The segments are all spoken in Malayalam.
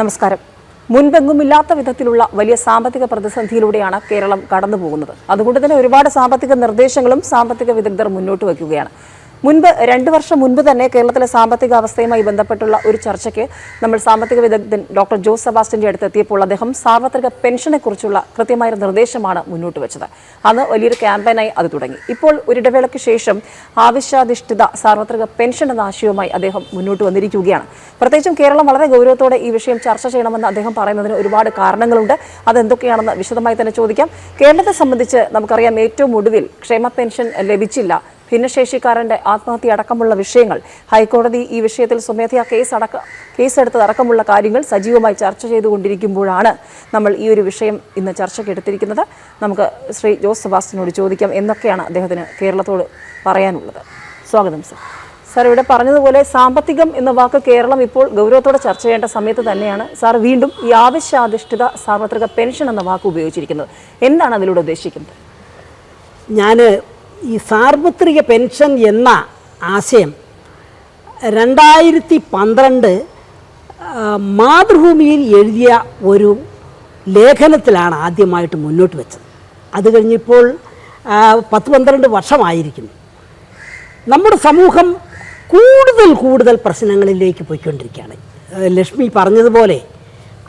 നമസ്കാരം. മുൻപെങ്ങുമില്ലാത്ത വിധത്തിലുള്ള വലിയ സാമ്പത്തിക പ്രതിസന്ധിയിലൂടെയാണ് കേരളം കടന്നുപോകുന്നത്. അതുകൊണ്ട് തന്നെ ഒരുപാട് സാമ്പത്തിക നിർദ്ദേശങ്ങളും സാമ്പത്തിക വിദഗ്ധർ മുന്നോട്ട് വയ്ക്കുകയാണ്. മുൻപ് രണ്ട് വർഷം മുൻപ് തന്നെ കേരളത്തിലെ സാമ്പത്തിക അവസ്ഥയുമായി ബന്ധപ്പെട്ടുള്ള ഒരു ചർച്ചയ്ക്ക് നമ്മൾ സാമ്പത്തിക വിദഗ്ധൻ ഡോക്ടർ ജോസ് സെബാസ്റ്റിന്റെ അടുത്ത് എത്തിയപ്പോൾ അദ്ദേഹം സാർവത്രിക പെൻഷനെ കുറിച്ചുള്ള കൃത്യമായ നിർദ്ദേശമാണ് മുന്നോട്ട് വെച്ചത്. അന്ന് വലിയൊരു ക്യാമ്പയിനായി അത് തുടങ്ങി. ഇപ്പോൾ ഒരിടവേളയ്ക്ക് ശേഷം ആവശ്യാധിഷ്ഠിത സാർവത്രിക പെൻഷൻ എന്ന ആശയവുമായി അദ്ദേഹം മുന്നോട്ട് വന്നിരിക്കുകയാണ്. പ്രത്യേകിച്ചും കേരളം വളരെ ഗൗരവത്തോടെ ഈ വിഷയം ചർച്ച ചെയ്യണമെന്ന് അദ്ദേഹം പറയുന്നതിന് ഒരുപാട് കാരണങ്ങളുണ്ട്. അതെന്തൊക്കെയാണെന്ന് വിശദമായി തന്നെ ചോദിക്കാം. കേരളത്തെ സംബന്ധിച്ച് നമുക്കറിയാം ഏറ്റവും ഒടുവിൽ ക്ഷേമ പെൻഷൻ ലഭിച്ചില്ല. ഭിന്നശേഷിക്കാരന്റെ ആത്മഹത്യ അടക്കമുള്ള വിഷയങ്ങൾ. ഹൈക്കോടതി ഈ വിഷയത്തിൽ സ്വമേധയാ കേസ് അടക്ക കേസെടുത്തതടക്കമുള്ള കാര്യങ്ങൾ സജീവമായി ചർച്ച ചെയ്തുകൊണ്ടിരിക്കുമ്പോഴാണ് നമ്മൾ ഈ ഒരു വിഷയം ഇന്ന് ചർച്ചയ്ക്ക് എടുത്തിരിക്കുന്നത്. നമുക്ക് ശ്രീ ജോസ് സെബാസ്റ്റിനോട് ചോദിക്കാം എന്തൊക്കെയാണ് അദ്ദേഹത്തിന് കേരളത്തോട് പറയാനുള്ളത്. സ്വാഗതം സർ. സാർ ഇവിടെ പറഞ്ഞതുപോലെ സാമ്പത്തികം എന്ന വാക്ക് കേരളം ഇപ്പോൾ ഗൗരവത്തോടെ ചർച്ച ചെയ്യേണ്ട സമയത്ത് തന്നെയാണ്. സാർ വീണ്ടും ഈ ആവശ്യാധിഷ്ഠിത സാർവത്രിക പെൻഷൻ എന്ന വാക്ക് ഉപയോഗിച്ചിരിക്കുന്നത്. എന്താണ് അതിലൂടെ ഉദ്ദേശിക്കുന്നത്? ഞാൻ ഈ സാർവത്രിക പെൻഷൻ എന്ന ആശയം രണ്ടായിരത്തി പന്ത്രണ്ട് മാതൃഭൂമിയിൽ എഴുതിയ ഒരു ലേഖനത്തിലാണ് ആദ്യമായിട്ട് മുന്നോട്ട് വെച്ചത്. അത് കഴിഞ്ഞിപ്പോൾ പത്ത് പന്ത്രണ്ട് വർഷമായിരിക്കുന്നു. നമ്മുടെ സമൂഹം കൂടുതൽ കൂടുതൽ പ്രശ്നങ്ങളിലേക്ക് പോയിക്കൊണ്ടിരിക്കുകയാണ്. ലക്ഷ്മി പറഞ്ഞതുപോലെ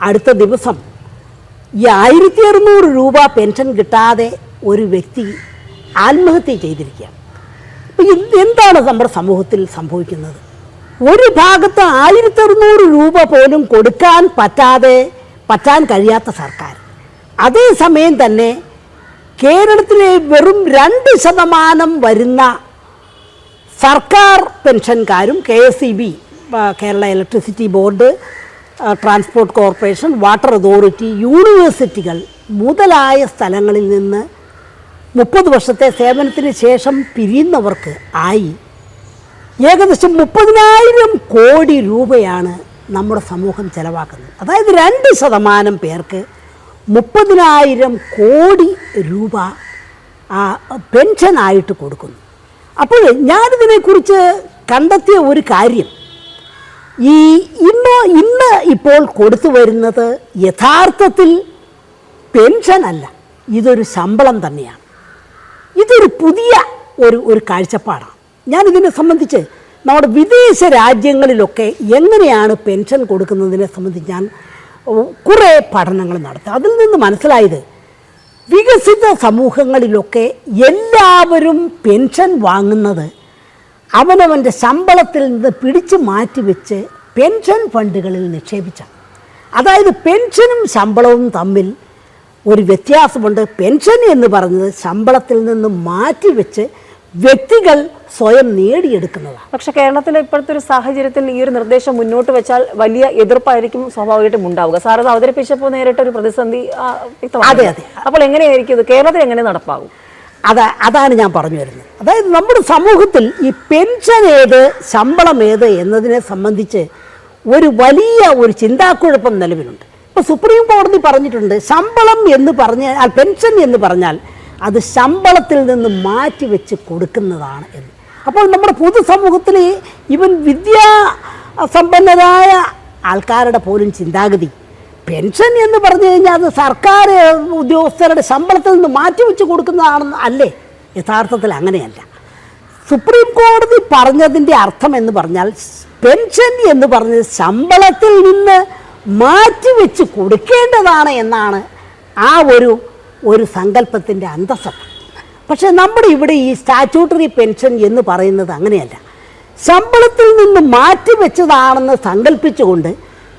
അടുത്ത ദിവസം ഈ ആയിരത്തി അറുന്നൂറ് രൂപ പെൻഷൻ കിട്ടാതെ ഒരു വ്യക്തി ആത്മഹത്യ ചെയ്തിരിക്കുകയാണ്. അപ്പം ഇത് എന്താണ് നമ്മുടെ സമൂഹത്തിൽ സംഭവിക്കുന്നത്? ഒരു ഭാഗത്ത് ആയിരത്തി അറുന്നൂറ് രൂപ പോലും കൊടുക്കാൻ പറ്റാതെ പറ്റാൻ കഴിയാത്ത സർക്കാർ. അതേസമയം തന്നെ കേരളത്തിലെ വെറും രണ്ട് ശതമാനം വരുന്ന സർക്കാർ പെൻഷൻകാരും K S E B Kerala electricity board transport corporation water authority യൂണിവേഴ്സിറ്റികൾ മുതലായ സ്ഥലങ്ങളിൽ നിന്ന് മുപ്പത് വർഷത്തെ സേവനത്തിന് ശേഷം പിരിയുന്നവർക്ക് ആയി. ഏകദേശം മുപ്പതിനായിരം കോടി രൂപയാണ് നമ്മുടെ സമൂഹം ചെലവാക്കുന്നത്. അതായത് രണ്ട് ശതമാനം പേർക്ക് മുപ്പതിനായിരം കോടി രൂപ ആ, പെൻഷനായിട്ട് കൊടുക്കുന്നു. അപ്പോൾ ഞാനിതിനെക്കുറിച്ച് കണ്ടെത്തിയ ഒരു കാര്യം. ഈ ഇന്ന് ഇന്ന് ഇപ്പോൾ കൊടുത്തു വരുന്നത് യഥാർത്ഥത്തിൽ പെൻഷനല്ല. ഇതൊരു ശമ്പളം തന്നെയാണ്. ഇതൊരു പുതിയ ഒരു ഒരു കാഴ്ചപ്പാടാണ്. ഇതിനെ സംബന്ധിച്ച് നമ്മുടെ വിദേശ രാജ്യങ്ങളിലൊക്കെ എങ്ങനെയാണ് പെൻഷൻ കൊടുക്കുന്നതിനെ സംബന്ധിച്ച് ഞാൻ കുറേ പഠനങ്ങൾ നടത്തി. അതിൽ നിന്ന് മനസ്സിലായത് വികസിത സമൂഹങ്ങളിലൊക്കെ എല്ലാവരും പെൻഷൻ വാങ്ങുന്നത് അവനവന്റെ ശമ്പളത്തിൽ നിന്ന് പിടിച്ചു മാറ്റിവെച്ച് പെൻഷൻ ഫണ്ടുകളിൽ നിക്ഷേപിച്ചാണ്. അതായത് പെൻഷനും ശമ്പളവും തമ്മിൽ ഒരു വ്യത്യാസമുണ്ട്. പെൻഷൻ എന്ന് പറഞ്ഞത് ശമ്പളത്തിൽ നിന്ന് മാറ്റിവെച്ച് വ്യക്തികൾ സ്വയം നേടിയെടുക്കുന്നതാണ്. പക്ഷെ കേരളത്തിലെ ഇപ്പോഴത്തെ ഒരു സാഹചര്യത്തിൽ ഈ ഒരു നിർദ്ദേശം മുന്നോട്ട് വെച്ചാൽ വലിയ എതിർപ്പായിരിക്കും സ്വാഭാവികമായിട്ടും ഉണ്ടാവുക. സാർ അത് അവതരിപ്പിച്ചപ്പോൾ നേരിട്ട ഒരു പ്രതിസന്ധി അതെ, അതെ. അപ്പോൾ എങ്ങനെയായിരിക്കും ഇത്? കേരളത്തിൽ എങ്ങനെ നടപ്പാകും? അതാ അതാണ് ഞാൻ പറഞ്ഞു വരുന്നത്. അതായത് നമ്മുടെ സമൂഹത്തിൽ ഈ പെൻഷൻ ഏത് ശമ്പളം ഏത് എന്നതിനെ സംബന്ധിച്ച് ഒരു വലിയ ഒരു ചിന്താക്കുഴപ്പം നിലവിലുണ്ട്. ഇപ്പോൾ സുപ്രീം കോടതി പറഞ്ഞിട്ടുണ്ട് ശമ്പളം എന്ന് പറഞ്ഞാൽ പെൻഷൻ എന്ന് പറഞ്ഞാൽ അത് ശമ്പളത്തിൽ നിന്ന് മാറ്റി വെച്ച് കൊടുക്കുന്നതാണ് എന്ന്. അപ്പോൾ നമ്മുടെ പൊതുസമൂഹത്തിൽ ഇവൻ വിദ്യാ സമ്പന്നരായ ആൾക്കാരുടെ പോലും ചിന്താഗതി പെൻഷൻ എന്ന് പറഞ്ഞു കഴിഞ്ഞാൽ അത് സർക്കാർ ഉദ്യോഗസ്ഥരുടെ ശമ്പളത്തിൽ നിന്ന് മാറ്റിവെച്ച് കൊടുക്കുന്നതാണെന്ന് അല്ലേ? യഥാർത്ഥത്തിൽ അങ്ങനെയല്ല. സുപ്രീം കോടതി പറഞ്ഞതിന്റെ അർത്ഥം എന്ന് പറഞ്ഞാൽ പെൻഷൻ എന്ന് പറഞ്ഞത് ശമ്പളത്തിൽ നിന്ന് മാറ്റിവെച്ച് കൊടുക്കേണ്ടതാണ് എന്നാണ് ആ ഒരു ഒരു സങ്കല്പത്തിന്റെ അന്തസ്സം പക്ഷേ നമ്മുടെ ഇവിടെ ഈ സ്റ്റാറ്റ്യൂട്ടറി പെൻഷൻ എന്ന് പറയുന്നത് അങ്ങനെയല്ല. ശമ്പളത്തിൽ നിന്ന് മാറ്റിവെച്ചതാണെന്ന് സങ്കല്പിച്ചുകൊണ്ട്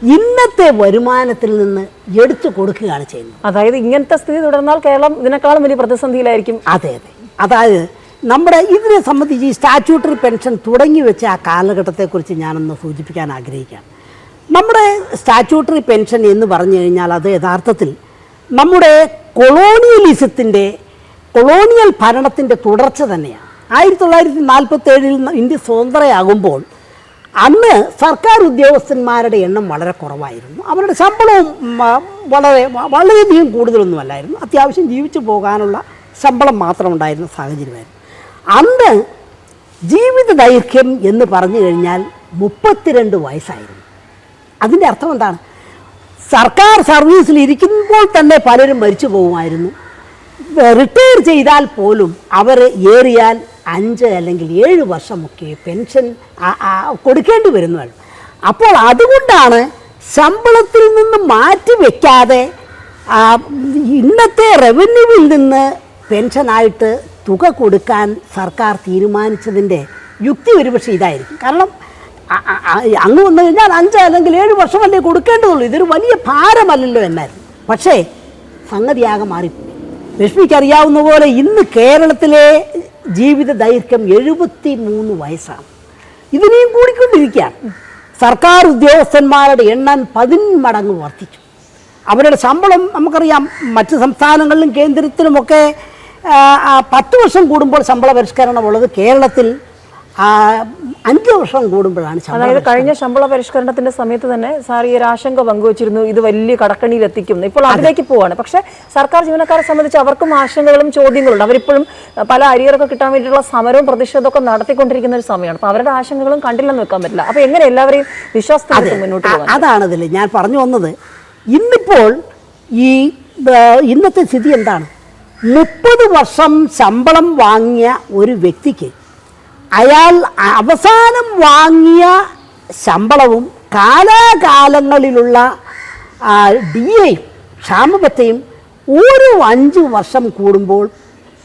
ഇന്നത്തെ വരുമാനത്തിൽ നിന്ന് എടുത്തു കൊടുക്കുകയാണ് ചെയ്യുന്നത്. അതായത് ഇങ്ങനത്തെ സ്ഥിതി തുടർന്നാൽ കേരളം ഇതിനേക്കാളും വലിയ പ്രതിസന്ധിയിലായിരിക്കും. അതെ അതെ. അതായത് നമ്മുടെ ഇതിനെ സംബന്ധിച്ച് ഈ സ്റ്റാറ്റ്യൂട്ടറി പെൻഷൻ തുടങ്ങി വെച്ച ആ കാലഘട്ടത്തെക്കുറിച്ച് ഞാനൊന്ന് സൂചിപ്പിക്കാൻ ആഗ്രഹിക്കുകയാണ്. നമ്മുടെ സ്റ്റാറ്റ്യൂട്ടറി പെൻഷൻ എന്ന് പറഞ്ഞു കഴിഞ്ഞാൽ അത് യഥാർത്ഥത്തിൽ നമ്മുടെ കൊളോണിയലിസത്തിന്റെ കൊളോണിയൽ ഭരണത്തിന്റെ തുടർച്ച തന്നെയാണ്. ആയിരത്തി തൊള്ളായിരത്തി നാൽപ്പത്തി ഏഴിൽ ഇന്ത്യ സ്വതന്ത്രയാകുമ്പോൾ അന്ന് സർക്കാർ ഉദ്യോഗസ്ഥന്മാരുടെ എണ്ണം വളരെ കുറവായിരുന്നു. അവരുടെ ശമ്പളവും വളരെ വളരെയധികം കൂടുതലൊന്നുമല്ലായിരുന്നു. അത്യാവശ്യം ജീവിച്ചു പോകാനുള്ള ശമ്പളം മാത്രം ഉണ്ടായിരുന്ന സാഹചര്യമായിരുന്നു. അന്ന് ജീവിത ദൈർഘ്യം എന്ന് പറഞ്ഞു കഴിഞ്ഞാൽ മുപ്പത്തിരണ്ട് വയസ്സായിരുന്നു. അതിന്റെ അർത്ഥം എന്താണ്? സർക്കാർ സർവീസിൽ ഇരിക്കുമ്പോൾ തന്നെ പലരും മരിച്ചു പോകുമായിരുന്നു. റിട്ടയർ ചെയ്താൽ പോലും അവർ ഏറിയാൽ അഞ്ച് അല്ലെങ്കിൽ ഏഴ് വർഷമൊക്കെ പെൻഷൻ കൊടുക്കേണ്ടി വരുന്നതാണ്. അപ്പോൾ അതുകൊണ്ടാണ് ശമ്പളത്തിൽ നിന്ന് മാറ്റി വയ്ക്കാതെ ഇന്നത്തെ റവന്യൂവിൽ നിന്ന് പെൻഷനായിട്ട് തുക കൊടുക്കാൻ സർക്കാർ തീരുമാനിച്ചതിന്റെ യുക്തി ഒരുപക്ഷെ ഇതായിരിക്കും. കാരണം അങ്ങ് വന്നു കഴിഞ്ഞാൽ അഞ്ച് അല്ലെങ്കിൽ ഏഴ് വർഷമല്ലേ കൊടുക്കേണ്ടതുള്ളൂ ഇതൊരു വലിയ ഭാരമല്ലല്ലോ എന്നായിരുന്നു പക്ഷേ സംഗതിയാകെ മാറി ലക്ഷ്മിക്ക് അറിയാവുന്ന പോലെ ഇന്ന് കേരളത്തിലെ ജീവിത ദൈർഘ്യം എഴുപത്തി മൂന്ന് വയസ്സാണ്. ഇതിനെയും കൂടിക്കൊണ്ടിരിക്കുകയാണ്. സർക്കാർ ഉദ്യോഗസ്ഥന്മാരുടെ എണ്ണം പതിന്മടങ്ങ് വർദ്ധിച്ചു. അവരുടെ ശമ്പളം നമുക്കറിയാം മറ്റ് സംസ്ഥാനങ്ങളിലും കേന്ദ്രത്തിലുമൊക്കെ പത്ത് വർഷം കൂടുമ്പോൾ ശമ്പള പരിഷ്കരണമുള്ളത് കേരളത്തിൽ അഞ്ച് വർഷം കൂടുമ്പോഴാണ് അതായത് കഴിഞ്ഞ ശമ്പള പരിഷ്കരണത്തിന്റെ സമയത്ത് തന്നെ സാർ ഈ ഒരു ആശങ്ക പങ്കുവച്ചിരുന്നു ഇത് വലിയ കടക്കണിയിൽ എത്തിക്കും. ഇപ്പോൾ അതിലേക്ക് പോവാണ്. പക്ഷേ സർക്കാർ ജീവനക്കാരെ സംബന്ധിച്ച് അവർക്കും ആശങ്കകളും ചോദ്യങ്ങളുണ്ട്. അവരിപ്പോഴും പല അരിയറൊക്കെ കിട്ടാൻ വേണ്ടിയിട്ടുള്ള സമരവും പ്രതിഷേധമൊക്കെ നടത്തിക്കൊണ്ടിരിക്കുന്ന ഒരു സമയമാണ്. അപ്പൊ അവരുടെ ആശങ്കകളും കണ്ടില്ലെന്ന് വെക്കാൻ പറ്റില്ല. അപ്പൊ എങ്ങനെ എല്ലാവരെയും വിശ്വാസത്തിൽ മുന്നോട്ട് പോകാം അതാണതിൽ ഞാൻ പറഞ്ഞു വന്നത്. ഇന്നിപ്പോൾ ഈ ഇന്നത്തെ സ്ഥിതി എന്താണ്? മുപ്പത് വർഷം ശമ്പളം വാങ്ങിയ ഒരു വ്യക്തിക്ക് അയാൾ അവസാനം വാങ്ങിയ ശമ്പളവും കാലാകാലങ്ങളിലുള്ള ഡി എയും ക്ഷാമബത്തെയും ഓരോ അഞ്ച് വർഷം കൂടുമ്പോൾ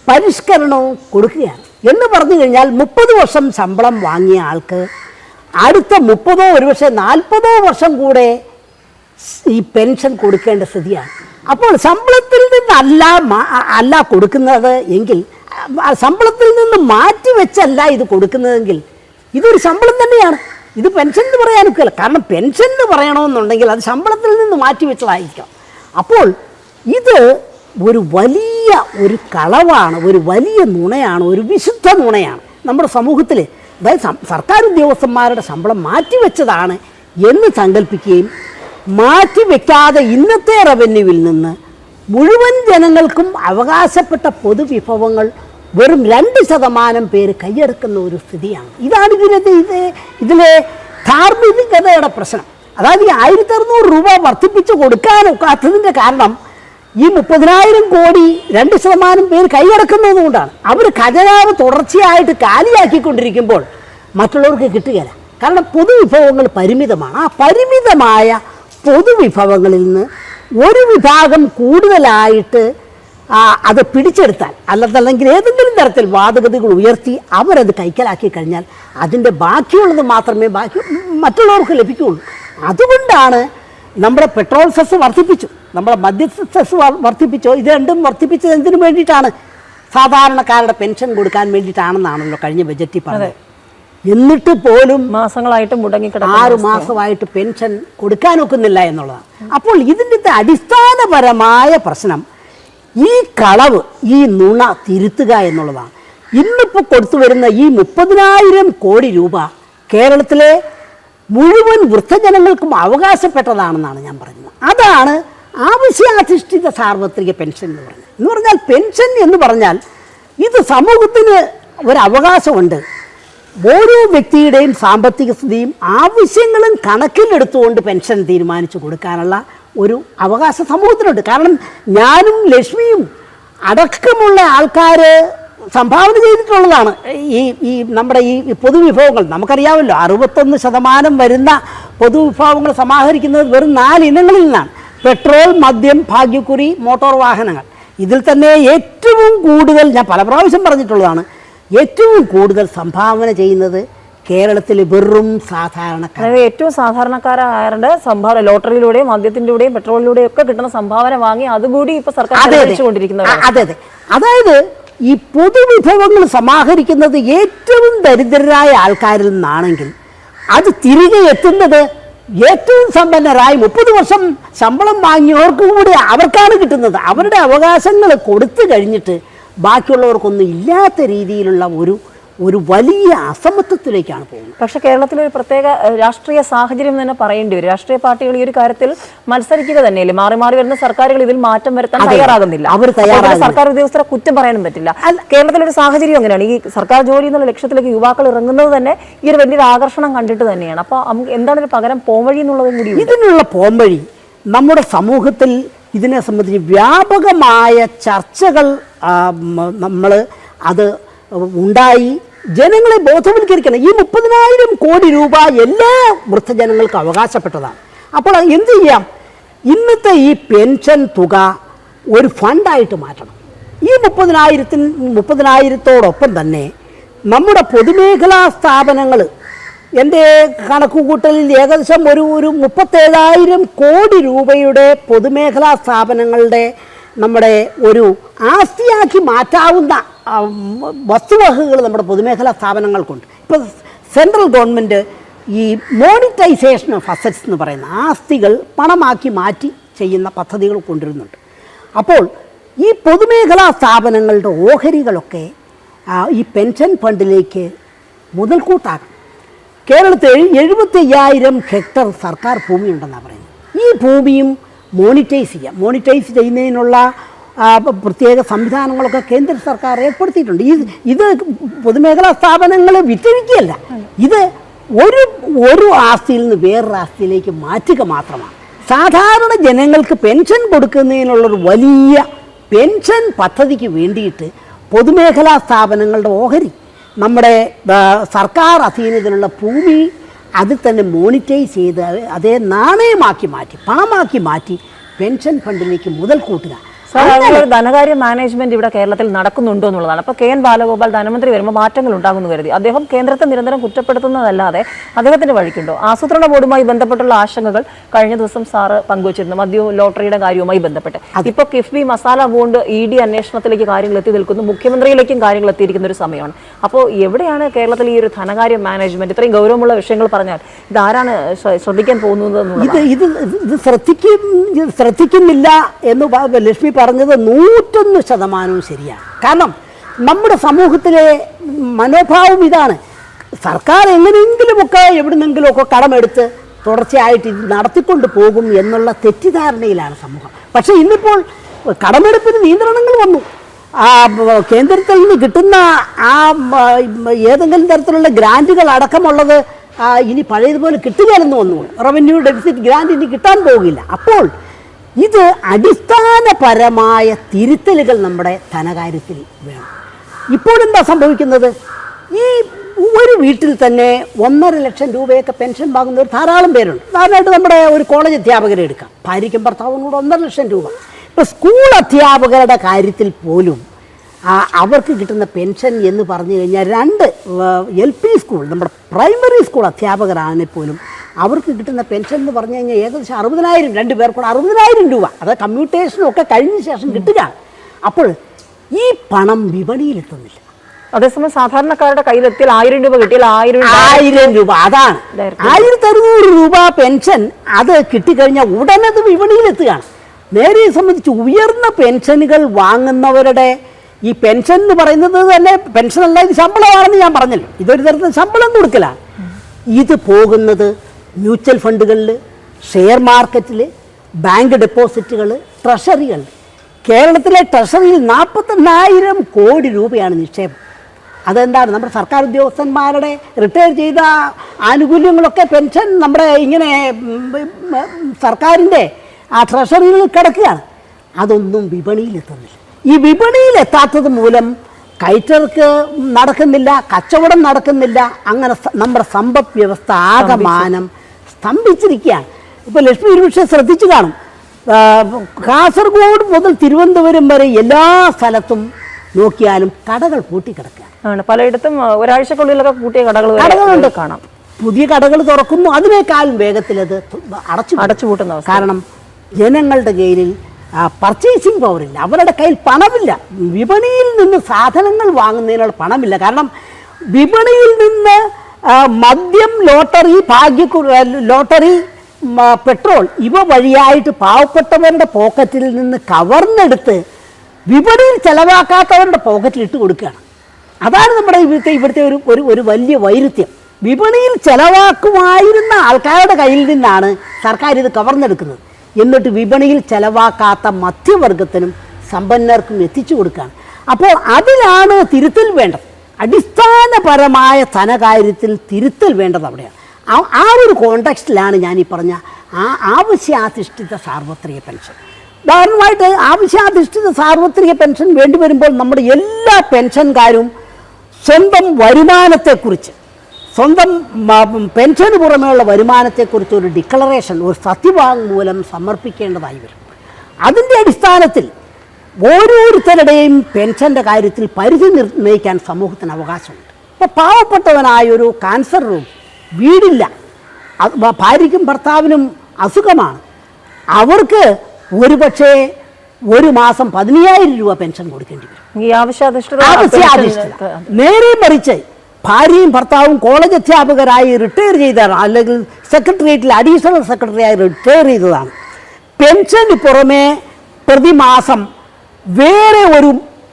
പരിഷ്കരണവും കൊടുക്കുകയാണ്. എന്ന് പറഞ്ഞു കഴിഞ്ഞാൽ മുപ്പത് വർഷം ശമ്പളം വാങ്ങിയ ആൾക്ക് അടുത്ത മുപ്പതോ ഒരുപക്ഷെ നാൽപ്പതോ വർഷം കൂടെ ഈ പെൻഷൻ കൊടുക്കേണ്ട സ്ഥിതിയാണ്. അപ്പോൾ ശമ്പളത്തിൽ നിന്നല്ല അല്ല കൊടുക്കുന്നത് എങ്കിൽ ശമ്പളത്തിൽ നിന്ന് മാറ്റി വെച്ചല്ല ഇത് കൊടുക്കുന്നതെങ്കിൽ ഇതൊരു ശമ്പളം തന്നെയാണ്. ഇത് പെൻഷൻ എന്ന് പറയാനൊക്കെയല്ല കാരണം പെൻഷൻ എന്ന് പറയണമെന്നുണ്ടെങ്കിൽ അത് ശമ്പളത്തിൽ നിന്ന് മാറ്റി വെച്ചതായിരിക്കണം അപ്പോൾ ഇത് ഒരു വലിയ ഒരു കളവാണ് ഒരു വലിയ നുണയാണ് ഒരു വിശുദ്ധ നുണയാണ് നമ്മുടെ സമൂഹത്തിൽ അതായത് സർക്കാർ ഉദ്യോഗസ്ഥന്മാരുടെ ശമ്പളം മാറ്റിവെച്ചതാണ് എന്ന് സങ്കല്പിക്കുകയും മാറ്റിവെക്കാതെ ഇന്നത്തെ റവന്യൂവിൽ നിന്ന് മുഴുവൻ ജനങ്ങൾക്കും അവകാശപ്പെട്ട പൊതുവിഭവങ്ങൾ വെറും രണ്ട് ശതമാനം പേര് കൈയെടുക്കുന്ന ഒരു സ്ഥിതിയാണ്. ഇതാണ് ഇതിലെ ഇത് ഇതിലെ ധാർമ്മികതയുടെ പ്രശ്നം. അതായത് ഈ ആയിരത്തി അറുന്നൂറ് രൂപ വർദ്ധിപ്പിച്ച് കൊടുക്കാനൊക്കാത്തതിന്റെ കാരണം ഈ മുപ്പതിനായിരം കോടി രണ്ട് ശതമാനം പേര് കൈയടക്കുന്നതുകൊണ്ടാണ് അവർ ഖജനാവ് തുടർച്ചയായിട്ട് കാലിയാക്കിക്കൊണ്ടിരിക്കുമ്പോൾ മറ്റുള്ളവർക്ക് കിട്ടുകയില്ല. കാരണം പൊതുവിഭവങ്ങൾ പരിമിതമാണ്. ആ പരിമിതമായ പൊതുവിഭവങ്ങളിൽ നിന്ന് ഒരു വിഭാഗം കൂടുതലായിട്ട് അത് പിടിച്ചെടുത്താൽ അല്ലെന്നല്ലെങ്കിൽ ഏതെങ്കിലും തരത്തിൽ വാദഗതികൾ ഉയർത്തി അവരത് കൈക്കലാക്കി കഴിഞ്ഞാൽ അതിന്റെ ബാക്കിയുള്ളത് മാത്രമേ ബാക്കി മറ്റുള്ളവർക്ക് ലഭിക്കുകയുള്ളൂ. അതുകൊണ്ടാണ് നമ്മുടെ പെട്രോൾ സെസ് വർദ്ധിപ്പിച്ചു. നമ്മുടെ മദ്യ സെസ് വർ- വർദ്ധിപ്പിച്ചോ. ഇത് രണ്ടും വർദ്ധിപ്പിച്ചത് എന്തിനു വേണ്ടിയിട്ടാണ്? സാധാരണക്കാരുടെ പെൻഷൻ കൊടുക്കാൻ വേണ്ടിയിട്ടാണെന്നാണല്ലോ കഴിഞ്ഞ ബജറ്റിൽ പറഞ്ഞത്. എന്നിട്ട് പോലും മാസങ്ങളായിട്ട് മുടങ്ങിക്കിടക്കുന്ന ആറു മാസമായിട്ട് പെൻഷൻ കൊടുക്കാൻ ഒക്കുന്നില്ല എന്നുള്ളതാണ്. അപ്പോൾ ഇതിന്റെ അടിസ്ഥാനപരമായ പ്രശ്നം ഈ കളവ് ഈ നുണ തിരുത്തുക എന്നുള്ളതാണ്. ഇന്നിപ്പോൾ കൊടുത്തു വരുന്ന ഈ മുപ്പതിനായിരം കോടി രൂപ കേരളത്തിലെ മുഴുവൻ വൃദ്ധജനങ്ങൾക്കും അവകാശപ്പെട്ടതാണെന്നാണ് ഞാൻ പറയുന്നത് അതാണ് ആവശ്യാധിഷ്ഠിത സാർവത്രിക പെൻഷൻ എന്ന് പറയുന്നത് എന്ന് പറഞ്ഞാൽ പെൻഷൻ എന്ന് പറഞ്ഞാൽ ഇത് സമൂഹത്തിന് ഒരു അവകാശമുണ്ട്. ഓരോ വ്യക്തിയുടെയും സാമ്പത്തിക സ്ഥിതിയും ആവശ്യങ്ങളും കണക്കിലെടുത്തുകൊണ്ട് പെൻഷൻ തീരുമാനിച്ചു കൊടുക്കാനുള്ള ഒരു അവകാശ സമൂഹത്തിനുണ്ട്. കാരണം ഞാനും ലക്ഷ്മിയും അടക്കമുള്ള ആൾക്കാർ സംഭാവന ചെയ്തിട്ടുള്ളതാണ്. ഈ ഈ നമ്മുടെ ഈ പൊതുവിഭവങ്ങൾ നമുക്കറിയാമല്ലോ അറുപത്തൊന്ന് ശതമാനം വരുന്ന പൊതുവിഭവങ്ങൾ സമാഹരിക്കുന്നത് വെറും നാല് ഇനങ്ങളിൽ നിന്നാണ്. പെട്രോൾ മദ്യം ഭാഗ്യക്കുറി മോട്ടോർ വാഹനങ്ങൾ. ഇതിൽ തന്നെ ഏറ്റവും കൂടുതൽ ഞാൻ പല പ്രാവശ്യം പറഞ്ഞിട്ടുള്ളതാണ്. ഏറ്റവും കൂടുതൽ സംഭാവന ചെയ്യുന്നത് കേരളത്തിൽ വെറും സാധാരണക്കാർ അതായത് ഏറ്റവും സാധാരണക്കാരായവരുടെ സംഭാവന ലോട്ടറിയിലൂടെയും മദ്യത്തിന്റെയും പെട്രോളിലൂടെയും ഒക്കെ കിട്ടുന്ന സംഭാവന വാങ്ങി അതുകൂടി ഇപ്പൊ സർക്കാർ അതെ അതെ. അതെ അതായത് ഈ പൊതുവിഭവങ്ങൾ സമാഹരിക്കുന്നത് ഏറ്റവും ദരിദ്രരായ ആൾക്കാരിൽ നിന്നാണെങ്കിൽ അത് തിരികെ എത്തുന്നത് ഏറ്റവും സമ്പന്നരായി മുപ്പത് വർഷം ശമ്പളം വാങ്ങിയവർക്കും കൂടി അവർക്കാണ് കിട്ടുന്നത്. അവരുടെ അവകാശങ്ങൾ കൊടുത്തു കഴിഞ്ഞിട്ട് ബാക്കിയുള്ളവർക്കൊന്നും ഇല്ലാത്ത രീതിയിലുള്ള ഒരു ഒരു വലിയ അസമത്വത്തിലേക്കാണ് പോകുന്നത്. പക്ഷെ കേരളത്തിലെ ഒരു പ്രത്യേക രാഷ്ട്രീയ സാഹചര്യം തന്നെ പറയേണ്ടി വരും. രാഷ്ട്രീയ പാർട്ടികൾ ഈ ഒരു കാര്യത്തിൽ മത്സരിക്കുക തന്നെയല്ലേ? മാറി മാറി വരുന്ന സർക്കാരുകൾ ഇതിൽ മാറ്റം വരുത്താൻ തയ്യാറാകുന്നില്ല. അവർ. സർക്കാർ ഉദ്യോഗസ്ഥരെ കുറ്റം പറയാനും പറ്റില്ല. കേരളത്തിലെ ഒരു സാഹചര്യം അങ്ങനെയാണ്. ഈ സർക്കാർ ജോലി എന്നുള്ള ലക്ഷ്യത്തിലേക്ക് യുവാക്കൾ ഇറങ്ങുന്നത് തന്നെ ഈ ഒരു വലിയൊരു ആകർഷണം കണ്ടിട്ട് തന്നെയാണ്. അപ്പോൾ എന്താണ് ഒരു പകരം പോംവഴി എന്നുള്ളതും കൂടി ഇതിനുള്ള പോംവഴി നമ്മുടെ സമൂഹത്തിൽ ഇതിനെ സംബന്ധിച്ച് വ്യാപകമായ ചർച്ചകൾ നമ്മൾ അത് ഉണ്ടായി. ജനങ്ങളെ ബോധവൽക്കരിക്കണം. ഈ മുപ്പതിനായിരം കോടി രൂപ എല്ലാ വൃദ്ധജനങ്ങൾക്കും അവകാശപ്പെട്ടതാണ്. അപ്പോൾ എന്ത് ചെയ്യാം? ഇന്നത്തെ ഈ പെൻഷൻ തുക ഒരു ഫണ്ടായിട്ട് മാറ്റണം. ഈ മുപ്പതിനായിരത്തിന് മുപ്പതിനായിരത്തോടൊപ്പം തന്നെ നമ്മുടെ പൊതുമേഖലാ സ്ഥാപനങ്ങൾ എന്റെ കണക്കുകൂട്ടലിൽ ഏകദേശം ഒരു ഒരു മുപ്പത്തേഴായിരം കോടി രൂപയുടെ പൊതുമേഖലാ സ്ഥാപനങ്ങളുടെ നമ്മുടെ ഒരു ആസ്തിയാക്കി മാറ്റാവുന്ന വസ്തുവകകൾ നമ്മുടെ പൊതുമേഖലാ സ്ഥാപനങ്ങൾക്കുണ്ട്. ഇപ്പോൾ സെൻട്രൽ ഗവൺമെന്റ് ഈ മോണിറ്റൈസേഷൻ ഓഫ് അസറ്റ്സ് എന്ന് പറയുന്ന ആസ്തികൾ പണമാക്കി മാറ്റി ചെയ്യുന്ന പദ്ധതികൾ കൊണ്ടുവരുന്നുണ്ട്. അപ്പോൾ ഈ പൊതുമേഖലാ സ്ഥാപനങ്ങളുടെ ഓഹരികളൊക്കെ ഈ പെൻഷൻ ഫണ്ടിലേക്ക് മുതൽക്കൂട്ടാക്കണം കേരളത്തിൽ എഴുപത്തി അയ്യായിരം ഹെക്ടർ സർക്കാർ ഭൂമിയുണ്ടെന്നാണ് പറയുന്നത്. ഈ ഭൂമിയും മോണിറ്റൈസ് ചെയ്യാം. മോണിറ്റൈസ് ചെയ്യുന്നതിനുള്ള പ്രത്യേക സംവിധാനങ്ങളൊക്കെ കേന്ദ്ര സർക്കാർ ഏർപ്പെടുത്തിയിട്ടുണ്ട്. ഈ ഇത് പൊതുമേഖലാ സ്ഥാപനങ്ങൾ വിറ്റഴിക്കുകയല്ല. ഇത് ഒരു ഒരു ആസ്തിയിൽ നിന്ന് വേറൊരു ആസ്തിയിലേക്ക് മാറ്റുക മാത്രമാണ്. സാധാരണ ജനങ്ങൾക്ക് പെൻഷൻ കൊടുക്കുന്നതിനുള്ളൊരു വലിയ പെൻഷൻ പദ്ധതിക്ക് വേണ്ടിയിട്ട് പൊതുമേഖലാ സ്ഥാപനങ്ങളുടെ ഓഹരി നമ്മുടെ സർക്കാർ അധീനതയിലുള്ള ഭൂമി അതിൽ തന്നെ മോണിറ്റൈസ് ചെയ്ത് അതേ നാണയമാക്കി മാറ്റി പണമാക്കി മാറ്റി പെൻഷൻ ഫണ്ടിലേക്ക് മുതൽ കൂട്ടുക. ഒരു ധനകാര്യ മാനേജ്മെന്റ് ഇവിടെ കേരളത്തിൽ നടക്കുന്നുണ്ടോ എന്നുള്ളതാണ്. അപ്പൊ കെ എൻ ബാലഗോപാൽ ധനമന്ത്രി വരുമ്പോൾ മാറ്റങ്ങൾ ഉണ്ടാകുന്നു കരുതി. അദ്ദേഹം കേന്ദ്രത്തെ നിരന്തരം കുറ്റപ്പെടുത്തുന്നതല്ലാതെ അദ്ദേഹത്തിന്റെ വഴിക്കുണ്ടോ? ആസൂത്രണ ബോർഡുമായി ബന്ധപ്പെട്ടുള്ള ആശങ്കകൾ കഴിഞ്ഞ ദിവസം സാറ് പങ്കുവച്ചിരുന്നു. മദ്യവും ലോട്ടറിയുടെ കാര്യവുമായി ബന്ധപ്പെട്ട്. ഇപ്പൊ KIIFB masala bond E D അന്വേഷണത്തിലേക്ക് കാര്യങ്ങൾ എത്തി നിൽക്കുന്നു. മുഖ്യമന്ത്രിയിലേക്കും കാര്യങ്ങൾ എത്തിയിരിക്കുന്ന ഒരു സമയമാണ്. അപ്പോൾ എവിടെയാണ് കേരളത്തിൽ ഈ ഒരു ധനകാര്യ മാനേജ്മെന്റ്? ഇത്രയും ഗൗരവമുള്ള വിഷയങ്ങൾ പറഞ്ഞാൽ ഇതാരാണ് ശ്ര- ശ്രദ്ധിക്കാൻ പോകുന്നത് ഇത് ഇത് ഇത് ശ്രദ്ധിക്കും ഇത് ശ്രദ്ധിക്കുന്നില്ല എന്ന് ലക്ഷ്മി പറഞ്ഞത് നൂറ്റൊന്ന് ശതമാനവും ശരിയാണ്. കാരണം നമ്മുടെ സമൂഹത്തിലെ മനോഭാവം ഇതാണ്. സർക്കാർ എങ്ങനെയെങ്കിലുമൊക്കെ എവിടുന്നെങ്കിലുമൊക്കെ കടമെടുത്ത് തുടർച്ചയായിട്ട് ഇത് നടത്തിക്കൊണ്ട് പോകും എന്നുള്ള തെറ്റിദ്ധാരണയിലാണ് സമൂഹം. പക്ഷേ ഇന്നിപ്പോൾ കടമെടുപ്പിന് നിയന്ത്രണങ്ങൾ വന്നു. ആ കേന്ദ്രത്തിൽ നിന്ന് കിട്ടുന്ന ആ ഏതെങ്കിലും തരത്തിലുള്ള ഗ്രാന്റുകൾ അടക്കമുള്ളത് ഇനി പഴയതുപോലെ കിട്ടുകയല്ലെന്ന് വന്നു. റവന്യൂ ഡെഫിസിറ്റ് ഗ്രാന്റ് ഇനി കിട്ടാൻ പോകില്ല. അപ്പോൾ ഇത് അടിസ്ഥാനപരമായ തിരുത്തലുകൾ നമ്മുടെ ധനകാര്യത്തിൽ വേണം. ഇപ്പോൾ എന്താ സംഭവിക്കുന്നത്? ഈ ഒരു വീട്ടിൽ തന്നെ ഒന്നര ലക്ഷം രൂപയൊക്കെ പെൻഷൻ വാങ്ങുന്ന ഒരു ധാരാളം പേരുണ്ട്. ധാരാളമായിട്ട് നമ്മുടെ ഒരു കോളേജ് അധ്യാപകരെ എടുക്കാം. ഭാര്യയ്ക്കും ഭർത്താവും കൂടെ ഒന്നര ലക്ഷം രൂപ. ഇപ്പോൾ സ്കൂൾ അധ്യാപകരുടെ കാര്യത്തിൽ പോലും അവർക്ക് കിട്ടുന്ന പെൻഷൻ എന്ന് പറഞ്ഞു കഴിഞ്ഞാൽ രണ്ട് എൽ പി സ്കൂൾ നമ്മുടെ പ്രൈമറി സ്കൂൾ അധ്യാപകരാണെങ്കിൽ പോലും അവർക്ക് കിട്ടുന്ന പെൻഷൻ എന്ന് പറഞ്ഞു കഴിഞ്ഞാൽ ഏകദേശം അറുപതിനായിരം രണ്ട് പേർക്കൂടെ അറുപതിനായിരം രൂപ. അത് കമ്മ്യൂട്ടേഷനും ഒക്കെ കഴിഞ്ഞ ശേഷം കിട്ടുക. അപ്പോൾ ഈ പണം വിപണിയിലെത്തുന്നില്ല അതേസമയം സാധാരണക്കാരുടെ കയ്യിലെത്തിയാൽ ആയിരം രൂപ കിട്ടിയാൽ ആയിരം ആയിരം രൂപ അതാണ്. ആയിരത്തി അറുന്നൂറ് രൂപ പെൻഷൻ അത് കിട്ടിക്കഴിഞ്ഞാൽ ഉടനെ അത് വിപണിയിലെത്തുകയാണ് നേരെ സംബന്ധിച്ച് ഉയർന്ന പെൻഷനുകൾ വാങ്ങുന്നവരുടെ ഈ പെൻഷൻ എന്ന് പറയുന്നത് തന്നെ പെൻഷൻ അല്ല ഇത് ശമ്പളമാണെന്ന് ഞാൻ പറഞ്ഞല്ലോ. ഇതൊരു തരത്തിൽ ശമ്പളം കൊടുക്കലാണ് ഇത് പോകുന്നത് മ്യൂച്വൽ ഫണ്ടുകളിൽ ഷെയർ മാർക്കറ്റിൽ ബാങ്ക് ഡെപ്പോസിറ്റുകൾ ട്രഷറികൾ. കേരളത്തിലെ ട്രഷറിയിൽ നാൽപ്പത്തെണ്ണായിരം കോടി രൂപയാണ് നിക്ഷേപം. അതെന്താണ്? നമ്മുടെ സർക്കാർ ഉദ്യോഗസ്ഥന്മാരുടെ റിട്ടയർ ചെയ്ത ആനുകൂല്യങ്ങളൊക്കെ പെൻഷൻ നമ്മുടെ ഇങ്ങനെ സർക്കാരിന്റെ ആ ട്രഷറിയിൽ കിടക്കുകയാണ്. അതൊന്നും വിപണിയിലെത്തുന്നില്ല. ഈ വിപണിയിലെത്താത്തത് മൂലം കയറ്റർക്ക് നടക്കുന്നില്ല കച്ചവടം നടക്കുന്നില്ല അങ്ങനെ നമ്മുടെ സമ്പദ് വ്യവസ്ഥ ആകമാനം സ്തംഭിച്ചിരിക്കുകയാണ്. ഇപ്പോൾ ലക്ഷ്മി ഒരുപക്ഷെ ശ്രദ്ധിച്ചു കാണും. കാസർഗോഡ് മുതൽ തിരുവനന്തപുരം വരെ എല്ലാ സ്ഥലത്തും നോക്കിയാലും കടകൾ പൂട്ടിക്കിടക്കുകയാണ്. പലയിടത്തും ഒരാഴ്ചക്കുള്ളിലൊക്കെ കൂട്ടിയ കടകൾ കടകളുണ്ട്. കാണാം. പുതിയ കടകൾ തുറക്കുന്നു അതിനേക്കാളും വേഗത്തിൽ അത് അടച്ചു അടച്ചു അടച്ചുപൂട്ടുന്ന കാരണം ജനങ്ങളുടെ കയ്യിൽ പർച്ചേസിങ് പവറില്ല അവരുടെ കയ്യിൽ പണമില്ല. വിപണിയിൽ നിന്ന് സാധനങ്ങൾ വാങ്ങുന്നതിനുള്ള പണമില്ല. കാരണം വിപണിയിൽ നിന്ന് മദ്യം ലോട്ടറി ഭാഗ്യ ലോട്ടറി പെട്രോൾ ഇവ വഴിയായിട്ട് പാവപ്പെട്ടവരുടെ പോക്കറ്റിൽ നിന്ന് കവർന്നെടുത്ത് വിപണിയിൽ ചെലവാക്കാത്തവരുടെ പോക്കറ്റിൽ ഇട്ട് കൊടുക്കുകയാണ്. അതാണ് നമ്മുടെ ഇവിടുത്തെ ഇവിടുത്തെ ഒരു ഒരു ഒരു വലിയ വൈരുദ്ധ്യം. വിപണിയിൽ ചെലവാക്കുമായിരുന്ന ആൾക്കാരുടെ കയ്യിൽ നിന്നാണ് സർക്കാർ ഇത് കവർന്നെടുക്കുന്നത്. എന്നിട്ട് വിപണിയിൽ ചെലവാക്കാത്ത മധ്യവർഗത്തിനും സമ്പന്നർക്കും എത്തിച്ചു കൊടുക്കുകയാണ്. അപ്പോൾ അതിലാണ് തിരുത്തൽ വേണ്ടത്. അടിസ്ഥാനപരമായ ധനകാര്യത്തിൽ തിരുത്തൽ വേണ്ടത് അവിടെയാണ്. ആ- ഒരു കോണ്ടക്സ്റ്റിലാണ് ഞാൻ ഈ പറഞ്ഞ ആ ആവശ്യാധിഷ്ഠിത സാർവത്രിക പെൻഷൻ. ഉദാഹരണമായിട്ട് ആവശ്യാധിഷ്ഠിത സാർവത്രിക പെൻഷൻ വേണ്ടി വരുമ്പോൾ നമ്മുടെ എല്ലാ പെൻഷൻകാരും സ്വന്തം വരുമാനത്തെക്കുറിച്ച് സ്വന്തം പെൻഷന് പുറമെയുള്ള വരുമാനത്തെക്കുറിച്ച് ഒരു ഡിക്ലറേഷൻ ഒരു സത്യവാങ്മൂലം സമർപ്പിക്കേണ്ടതായി വരും. അതിന്റെ അടിസ്ഥാനത്തിൽ ഓരോരുത്തരുടെയും പെൻഷന്റെ കാര്യത്തിൽ പരിധി നിർണയിക്കാൻ സമൂഹത്തിന് അവകാശമുണ്ട്. പാവപ്പെട്ടവനായ ഒരു ക്യാൻസർ രോഗി വീടില്ല. ഭാര്യയ്ക്കും ഭർത്താവിനും അസുഖമാണ്. അവർക്ക് ഒരുപക്ഷേ ഒരു മാസം പതിനയ്യായിരം രൂപ പെൻഷൻ കൊടുക്കേണ്ടി വരും. ആവശ്യാധിഷ്ഠിത നേരെ മറിച്ച് ഭാര്യയും ഭർത്താവും കോളേജ് അധ്യാപകരായി റിട്ടയർ ചെയ്തതാണ്. അല്ലെങ്കിൽ സെക്രട്ടേറിയറ്റിൽ അഡീഷണൽ സെക്രട്ടറിയായി റിട്ടയർ ചെയ്തതാണ്. പെൻഷന് പുറമെ പ്രതിമാസം വേറെ ഒരു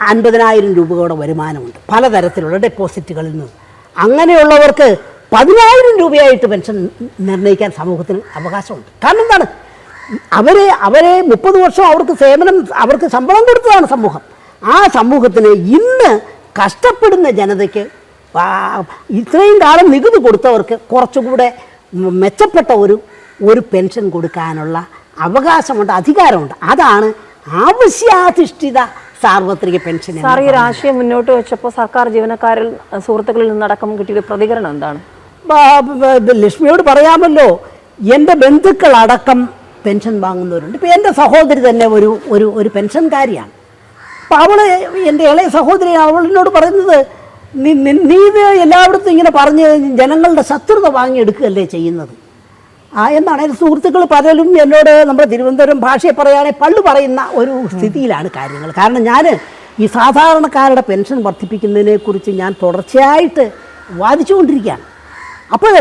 അൻപതിനായിരം രൂപയുടെ വരുമാനമുണ്ട്. പലതരത്തിലുള്ള ഡെപ്പോസിറ്റുകളിൽ നിന്ന്. അങ്ങനെയുള്ളവർക്ക് പതിനായിരം രൂപയായിട്ട് പെൻഷൻ നിർണയിക്കാൻ സമൂഹത്തിന് അവകാശമുണ്ട്. കാരണം എന്താണ്? അവരെ അവരെ മുപ്പത് വർഷം അവർക്ക് സേവനം അവർക്ക് ശമ്പളം കൊടുത്തതാണ് സമൂഹം. ആ സമൂഹത്തിന് ഇന്ന് കഷ്ടപ്പെടുന്ന ജനതയ്ക്ക് ഇത്രയും കാലം നികുതി കൊടുത്തവർക്ക് കുറച്ചുകൂടെ മെച്ചപ്പെട്ട ഒരു ഒരു പെൻഷൻ കൊടുക്കാനുള്ള അവകാശമുണ്ട് അധികാരമുണ്ട്. അതാണ് ആവശ്യാധിഷ്ഠിത സാർവത്രിക പെൻഷൻ സാർ ഈ ഒരു ആശയം മുന്നോട്ട് വെച്ചപ്പോൾ സർക്കാർ ജീവനക്കാരിൽ സുഹൃത്തുക്കളിൽ നിന്നടക്കം കിട്ടിയ പ്രതികരണം എന്താണ്? ലക്ഷ്മിയോട് പറയാമല്ലോ എന്റെ ബന്ധുക്കളടക്കം പെൻഷൻ വാങ്ങുന്നവരുണ്ട്. ഇപ്പം എന്റെ സഹോദരി തന്നെ ഒരു ഒരു ഒരു പെൻഷൻകാരിയാണ് അപ്പം അവൾ എന്റെ ഇളയ സഹോദരി അവളിനോട് പറയുന്നത് നീ നി- എല്ലായിടത്തും ഇങ്ങനെ പറഞ്ഞ് ജനങ്ങളുടെ ശത്രുത വാങ്ങിയെടുക്കുകയല്ലേ ചെയ്യുന്നത്? ആ എന്നാണ് സുഹൃത്തുക്കൾ പലരും എന്നോട് നമ്മുടെ തിരുവനന്തപുരം ഭാഷയെ പറയുകയാണെങ്കിൽ പള്ളു പറയുന്ന ഒരു സ്ഥിതിയിലാണ് കാര്യങ്ങൾ. കാരണം ഞാൻ ഈ സാധാരണക്കാരുടെ പെൻഷൻ വർദ്ധിപ്പിക്കുന്നതിനെക്കുറിച്ച് ഞാൻ തുടർച്ചയായിട്ട് വാദിച്ചുകൊണ്ടിരിക്കുകയാണ്. അപ്പോൾ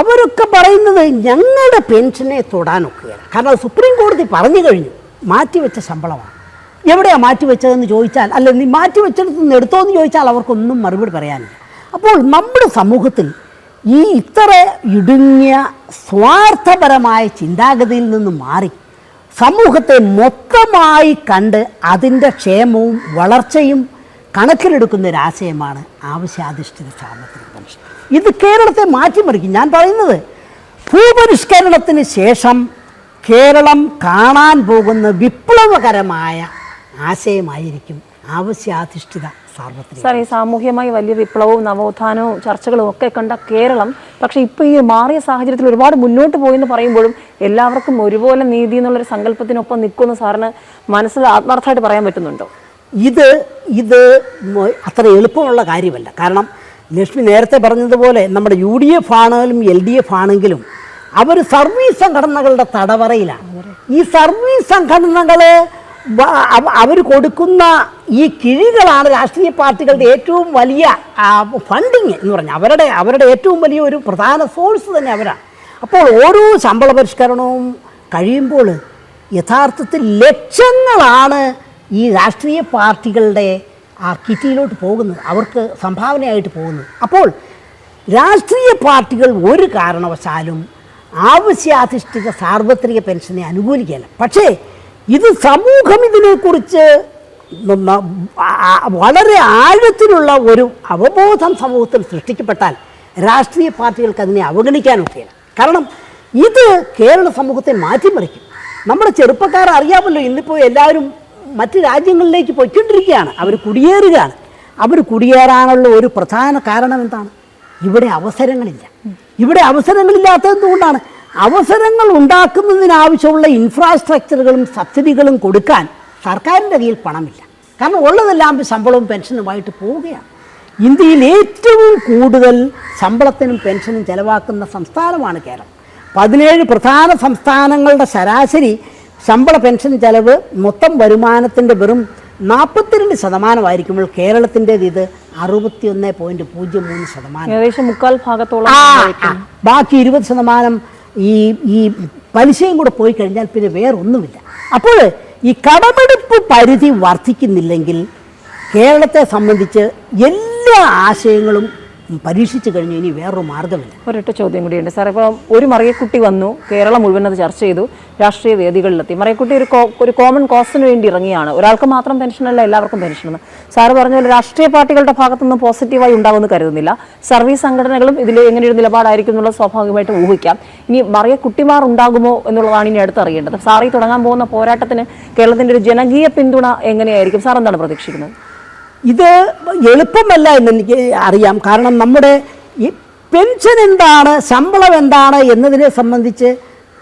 അവരൊക്കെ പറയുന്നത് ഞങ്ങളുടെ പെൻഷനെ തൊടാനൊക്കെയാണ്. കാരണം അത് സുപ്രീം കോടതി പറഞ്ഞു കഴിഞ്ഞു മാറ്റിവെച്ച ശമ്പളമാണ്. എവിടെയാണ് മാറ്റിവെച്ചതെന്ന് ചോദിച്ചാൽ അല്ല നീ മാറ്റിവെച്ചെടുത്ത് നിന്ന് എടുത്തോ എന്ന് ചോദിച്ചാൽ അവർക്കൊന്നും മറുപടി പറയാനില്ല. അപ്പോൾ നമ്മുടെ സമൂഹത്തിൽ ഈ ഇത്ര ഇടുങ്ങിയ സ്വാർത്ഥപരമായ ചിന്താഗതിയിൽ നിന്ന് മാറി സമൂഹത്തെ മൊത്തമായി കണ്ട് അതിന്റെ ക്ഷേമവും വളർച്ചയും കണക്കിലെടുക്കുന്ന ഒരു ആശയമാണ് ആവശ്യാധിഷ്ഠിത സാമ്പത്തിക പരിഷ്കരണം ഇത് കേരളത്തെ മാറ്റിമറിക്കും. ഞാൻ പറയുന്നത് ഭൂപരിഷ്കരണത്തിന് ശേഷം കേരളം കാണാൻ പോകുന്ന വിപ്ലവകരമായ ആശയമായിരിക്കും ആവശ്യാധിഷ്ഠിത സാർവത്രിക സാർ ഈ സാമൂഹ്യമായി വലിയ വിപ്ലവവും നവോത്ഥാനവും ചർച്ചകളും ഒക്കെ കണ്ട കേരളം പക്ഷേ ഇപ്പോൾ ഈ മാറിയ സാഹചര്യത്തിൽ ഒരുപാട് മുന്നോട്ട് പോയി എന്ന് പറയുമ്പോഴും എല്ലാവർക്കും ഒരുപോലെ നീതി എന്നുള്ളൊരു സങ്കല്പത്തിനൊപ്പം നിൽക്കുന്ന സാറിന് മനസ്സിൽ ആത്മാർത്ഥമായിട്ട് പറയാൻ പറ്റുന്നുണ്ടോ? ഇത് ഇത് അത്ര എളുപ്പമുള്ള കാര്യമല്ല. കാരണം ലക്ഷ്മി നേരത്തെ പറഞ്ഞതുപോലെ നമ്മുടെ യു ഡി എഫ് ആണെങ്കിലും എൽ ഡി എഫ് ആണെങ്കിലും അവർ സർവീസ് സംഘടനകളുടെ തടവറയിലാണ്. ഈ സർവീസ് സംഘടനകൾ അവർ കൊടുക്കുന്ന ഈ കിഴികളാണ് രാഷ്ട്രീയ പാർട്ടികളുടെ ഏറ്റവും വലിയ ഫണ്ടിങ് എന്ന് പറഞ്ഞാൽ അവരുടെ അവരുടെ ഏറ്റവും വലിയ ഒരു പ്രധാന സോഴ്സ് തന്നെ അവരാണ്. അപ്പോൾ ഓരോ ശമ്പള പരിഷ്കരണവും കഴിയുമ്പോൾ യഥാർത്ഥത്തിൽ ലക്ഷങ്ങളാണ് ഈ രാഷ്ട്രീയ പാർട്ടികളുടെ ആ കിറ്റിയിലോട്ട് പോകുന്നത് അവർക്ക് സംഭാവനയായിട്ട് പോകുന്നത്. അപ്പോൾ രാഷ്ട്രീയ പാർട്ടികൾ ഒരു കാരണവശാലും ആവശ്യാധിഷ്ഠിത സാർവത്രിക പെൻഷനെ അനുകൂലിക്കുകയല്ല. പക്ഷേ ഇത് സമൂഹം ഇതിനെക്കുറിച്ച് വളരെ ആഴത്തിലുള്ള ഒരു അവബോധം സമൂഹത്തിൽ സൃഷ്ടിക്കപ്പെട്ടാൽ രാഷ്ട്രീയ പാർട്ടികൾക്ക് അതിനെ അവഗണിക്കാനൊക്കെയില്ല കാരണം ഇത് കേരള സമൂഹത്തെ മാറ്റിമറിക്കും. നമ്മുടെ ചെറുപ്പക്കാർ അറിയാമല്ലോ ഇന്നിപ്പോൾ എല്ലാവരും മറ്റ് രാജ്യങ്ങളിലേക്ക് പോയിക്കൊണ്ടിരിക്കുകയാണ്. അവർ കുടിയേറുകയാണ്. അവർ കുടിയേറാനുള്ള ഒരു പ്രധാന കാരണം എന്താണ്? ഇവിടെ അവസരങ്ങളില്ല. ഇവിടെ അവസരങ്ങളില്ലാത്തത് എന്തുകൊണ്ടാണ്? അവസരങ്ങൾ ഉണ്ടാക്കുന്നതിനാവശ്യമുള്ള ഇൻഫ്രാസ്ട്രക്ചറുകളും സബ്സിഡികളും കൊടുക്കാൻ സർക്കാരിന്റെ കയ്യിൽ പണമില്ല. കാരണം ഉള്ളതെല്ലാം ശമ്പളവും പെൻഷനുമായിട്ട് പോവുകയാണ്. ഇന്ത്യയിൽ ഏറ്റവും കൂടുതൽ ശമ്പളത്തിനും പെൻഷനും ചെലവാക്കുന്ന സംസ്ഥാനമാണ് കേരളം. പതിനേഴ് പ്രധാന സംസ്ഥാനങ്ങളുടെ ശരാശരി ശമ്പള പെൻഷൻ ചെലവ് മൊത്തം വരുമാനത്തിന്റെ വെറും നാൽപ്പത്തിരണ്ട് ശതമാനമായിരിക്കുമ്പോൾ കേരളത്തിന്റേത് ഇത് അറുപത്തിയൊന്ന് പോയിന്റ് പൂജ്യം മൂന്ന് ശതമാനം. ഏകദേശം മുക്കാൽ ഭാഗത്തോളം. ബാക്കി ഇരുപത് ശതമാനം ഈ ഈ പലിശയും കൂടെ പോയി കഴിഞ്ഞാൽ പിന്നെ വേറൊന്നുമില്ല. അപ്പോൾ ഈ കടമെടുപ്പ് പരിധി വർദ്ധിക്കുന്നില്ലെങ്കിൽ കേരളത്തെ സംബന്ധിച്ച് എല്ലാ ആശയങ്ങളും പരീക്ഷിച്ചു കഴിഞ്ഞു ഇനി വേറൊരു മാർഗമില്ല. ഒരൊറ്റ ചോദ്യം കൂടിയുണ്ട്. സാർ ഇപ്പോൾ ഒരു മറിയക്കുട്ടി വന്നു കേരളം മുഴുവൻ അത് ചർച്ച ചെയ്തു രാഷ്ട്രീയ വേദികളിലെത്തി. മറിയക്കുട്ടി ഒരു ഒരു കോമൺ കോസിന് വേണ്ടി ഇറങ്ങിയാണ്. ഒരാൾക്ക് മാത്രം പെൻഷനല്ല എല്ലാവർക്കും പെൻഷനെന്ന് സാറ് പറഞ്ഞ പോലെ രാഷ്ട്രീയ പാർട്ടികളുടെ ഭാഗത്തുനിന്ന് പോസിറ്റീവായി ഉണ്ടാകുമെന്ന് കരുതുന്നില്ല. സർവീസ് സംഘടനകളും ഇതിൽ എങ്ങനെയൊരു നിലപാടായിരിക്കും എന്നുള്ളത് സ്വാഭാവികമായിട്ട് ഊഹിക്കാം. ഇനി മറിയക്കുട്ടിമാർ ഉണ്ടാകുമോ എന്നുള്ളതാണ് ഇനി അടുത്തറിയേണ്ടത് സാറി തുടങ്ങാൻ പോകുന്ന പോരാട്ടത്തിന് കേരളത്തിന്റെ ഒരു ജനകീയ പിന്തുണ എങ്ങനെയായിരിക്കും? സാർ എന്താണ് പ്രതീക്ഷിക്കുന്നത്? ഇത് എളുപ്പമല്ല എന്ന് എനിക്ക് അറിയാം. കാരണം നമ്മുടെ ഈ പെൻഷൻ എന്താണ് ശമ്പളം എന്താണ് എന്നതിനെ സംബന്ധിച്ച്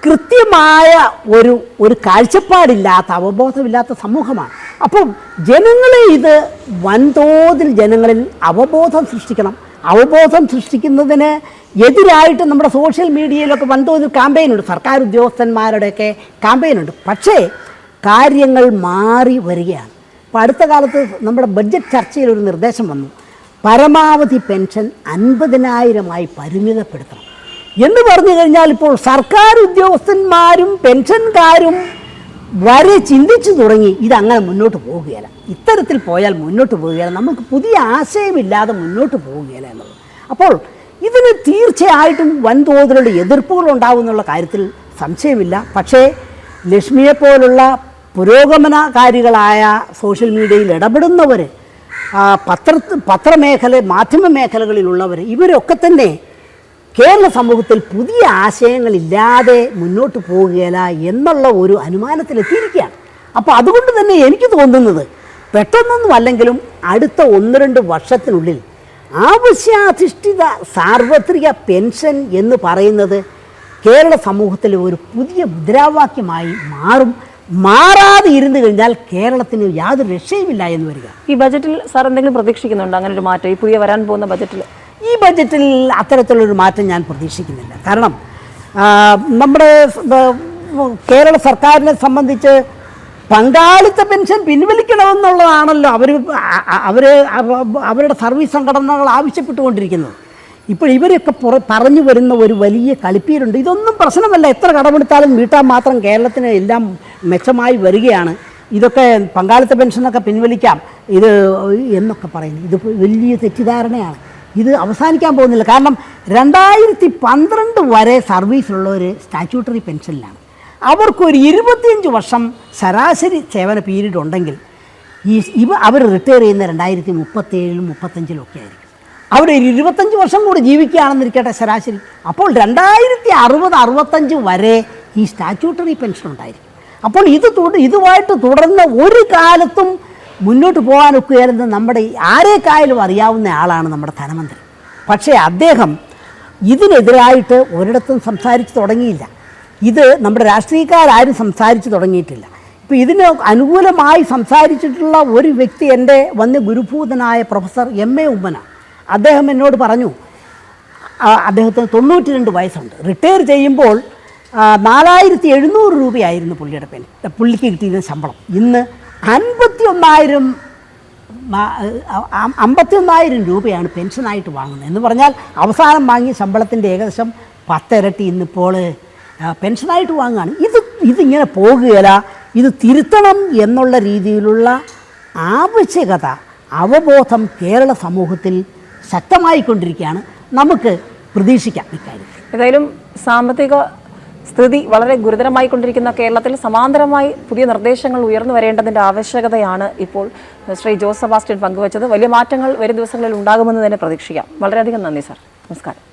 കൃത്യമായ ഒരു ഒരു കാഴ്ചപ്പാടില്ലാത്ത അവബോധമില്ലാത്ത സമൂഹമാണ്. അപ്പം ജനങ്ങളെ ഇത് വൻതോതിൽ ജനങ്ങളിൽ അവബോധം സൃഷ്ടിക്കണം. അവബോധം സൃഷ്ടിക്കുന്നതിന് എതിരായിട്ട് നമ്മുടെ സോഷ്യൽ മീഡിയയിലൊക്കെ വൻതോതിൽ ക്യാമ്പയിനുണ്ട്. സർക്കാർ ഉദ്യോഗസ്ഥന്മാരുടെയൊക്കെ ക്യാമ്പയിനുണ്ട്. പക്ഷേ കാര്യങ്ങൾ മാറി വരികയാണ്. അപ്പോൾ അടുത്ത കാലത്ത് നമ്മുടെ ബഡ്ജറ്റ് ചർച്ചയിൽ ഒരു നിർദ്ദേശം വന്നു. പരമാവധി പെൻഷൻ അൻപതിനായിരമായി പരിമിതപ്പെടുത്തണം. എന്ന് പറഞ്ഞു കഴിഞ്ഞാൽ ഇപ്പോൾ സർക്കാർ ഉദ്യോഗസ്ഥന്മാരും പെൻഷൻകാരും വരെ ചിന്തിച്ചു തുടങ്ങി ഇതങ്ങനെ മുന്നോട്ട് പോവുകയില്ല. ഇത്തരത്തിൽ പോയാൽ മുന്നോട്ട് പോവുകയില്ല. നമുക്ക് പുതിയ ആശയമില്ലാതെ മുന്നോട്ട് പോവുകയില്ല എന്നുള്ളത് അപ്പോൾ ഇതിന് തീർച്ചയായിട്ടും വൻതോതിലുള്ള എതിർപ്പുകൾ ഉണ്ടാവും എന്നുള്ള കാര്യത്തിൽ സംശയമില്ല. പക്ഷേ ലക്ഷ്മിയെ പോലുള്ള പുരോഗമനകാരികളായ സോഷ്യൽ മീഡിയയിൽ ഇടപെടുന്നവർ പത്ര പത്രമേഖല മാധ്യമ മേഖലകളിലുള്ളവർ ഇവരൊക്കെ തന്നെ കേരള സമൂഹത്തിൽ പുതിയ ആശയങ്ങളില്ലാതെ മുന്നോട്ട് പോകുകയില്ല എന്നുള്ള ഒരു അനുമാനത്തിലെത്തിയിരിക്കുകയാണ്. അപ്പോൾ അതുകൊണ്ട് തന്നെ എനിക്ക് തോന്നുന്നത് പെട്ടെന്നൊന്നും അല്ലെങ്കിലും അടുത്ത ഒന്ന് രണ്ട് വർഷത്തിനുള്ളിൽ ആവശ്യാധിഷ്ഠിത സാർവത്രിക പെൻഷൻ എന്ന് പറയുന്നത് കേരള സമൂഹത്തിലെ ഒരു പുതിയ മുദ്രാവാക്യമായി മാറും മാറാതെ ഇരുന്നു കഴിഞ്ഞാൽ കേരളത്തിന് യാതൊരു രക്ഷയുമില്ല എന്ന് വരിക. ഈ ബജറ്റിൽ സാർ എന്തെങ്കിലും പ്രതീക്ഷിക്കുന്നുണ്ടോ? അങ്ങനെ ഒരു മാറ്റം ഈ പുതിയ വരാൻ പോകുന്ന ബജറ്റിൽ? ഈ ബജറ്റിൽ അത്തരത്തിലുള്ളൊരു മാറ്റം ഞാൻ പ്രതീക്ഷിക്കുന്നില്ല. കാരണം നമ്മുടെ കേരള സർക്കാരിനെ സംബന്ധിച്ച് പങ്കാളിത്ത പെൻഷൻ പിൻവലിക്കണമെന്നുള്ളതാണല്ലോ അവർ അവർ അവരുടെ സർവീസ് സംഘടനകൾ ആവശ്യപ്പെട്ടുകൊണ്ടിരിക്കുന്നത്. ഇപ്പോൾ ഇവരൊക്കെ പുറ പറഞ്ഞു വരുന്ന ഒരു വലിയ കളിപ്പീരുണ്ട്. ഇതൊന്നും പ്രശ്നമല്ല. എത്ര കടമെടുത്താലും വീട്ടാൻ മാത്രം കേരളത്തിന് എല്ലാം മെച്ചമായി വരികയാണ്. ഇതൊക്കെ പങ്കാളിത്ത പെൻഷനൊക്കെ പിൻവലിക്കാം. ഇത് എന്നൊക്കെ പറയുന്നു. ഇത് വലിയ തെറ്റിദ്ധാരണയാണ്. ഇത് അവസാനിക്കാൻ പോകുന്നില്ല. കാരണം രണ്ടായിരത്തി പന്ത്രണ്ട് വരെ സർവീസിലുള്ളവർ സ്റ്റാറ്റ്യൂട്ടറി പെൻഷനിലാണ്. അവർക്കൊരു ഇരുപത്തിയഞ്ച് വർഷം ശരാശരി സേവന പീരീഡ് ഉണ്ടെങ്കിൽ ഈ ഇവ അവർ റിട്ടയർ ചെയ്യുന്ന രണ്ടായിരത്തി മുപ്പത്തേഴിലും മുപ്പത്തഞ്ചിലും ഒക്കെ ആയിരിക്കും. അവർ ഒരു ഇരുപത്തഞ്ച് വർഷം കൂടി ജീവിക്കുകയാണെന്നിരിക്കട്ടെ ശരാശരി. അപ്പോൾ രണ്ടായിരത്തി അറുപത് അറുപത്തഞ്ച് വരെ ഈ സ്റ്റാറ്റ്യൂട്ടറി പെൻഷൻ ഉണ്ടായിരിക്കും അപ്പോൾ ഇത് ഇതുമായിട്ട് തുടർന്ന് ഒരു കാലത്തും മുന്നോട്ട് പോകാനൊക്കെയായിരുന്നു നമ്മുടെ ആരേക്കായാലും അറിയാവുന്ന ആളാണ് നമ്മുടെ ധനമന്ത്രി. പക്ഷേ അദ്ദേഹം ഇതിനെതിരായിട്ട് ഒരിടത്തും സംസാരിച്ച് തുടങ്ങിയില്ല. ഇത് നമ്മുടെ രാഷ്ട്രീയക്കാരും സംസാരിച്ച് തുടങ്ങിയിട്ടില്ല. ഇപ്പോൾ ഇതിന് അനുകൂലമായി സംസാരിച്ചിട്ടുള്ള ഒരു വ്യക്തി എന്റെ വന്ന് ഗുരുഭൂതനായ പ്രൊഫസർ എം എ ഉമ്മന. അദ്ദേഹം എന്നോട് പറഞ്ഞു അദ്ദേഹത്തിന് തൊണ്ണൂറ്റി രണ്ട് വയസ്സുണ്ട്. റിട്ടയർ ചെയ്യുമ്പോൾ നാലായിരത്തി എഴുന്നൂറ് രൂപയായിരുന്നു പുള്ളിയുടെ പെൻ പുള്ളിക്ക് കിട്ടിയിരുന്ന ശമ്പളം. ഇന്ന് അൻപത്തി ഒന്നായിരം അമ്പത്തി ഒന്നായിരം രൂപയാണ് പെൻഷനായിട്ട് വാങ്ങുന്നത്. എന്ന് പറഞ്ഞാൽ അവസാനം വാങ്ങിയ ശമ്പളത്തിന്റെ ഏകദേശം പത്തിരട്ടി ഇന്നിപ്പോൾ പെൻഷനായിട്ട് വാങ്ങുകയാണ്. ഇത് ഇതിങ്ങനെ പോകുകയില്ല. ഇത് തിരുത്തണം എന്നുള്ള രീതിയിലുള്ള ആവശ്യകത അവബോധം കേരള സമൂഹത്തിൽ ശക്തമായിക്കൊണ്ടിരിക്കുകയാണ്. നമുക്ക് പ്രതീക്ഷിക്കാം ഇക്കാര്യം. ഏതായാലും സാമ്പത്തിക സ്ഥിതി വളരെ ഗുരുതരമായി കൊണ്ടിരിക്കുന്ന കേരളത്തിൽ സമാന്തരമായി പുതിയ നിർദ്ദേശങ്ങൾ ഉയർന്നു വരേണ്ടതിന്റെ ആവശ്യകതയാണ് ഇപ്പോൾ ശ്രീ ജോസഫ് സെബാസ്റ്റ്യൻ പങ്കുവച്ചത്. വലിയ മാറ്റങ്ങൾ വരും ദിവസങ്ങളിൽ ഉണ്ടാകുമെന്ന് തന്നെ പ്രതീക്ഷിക്കാം. വളരെയധികം നന്ദി സാർ. നമസ്കാരം.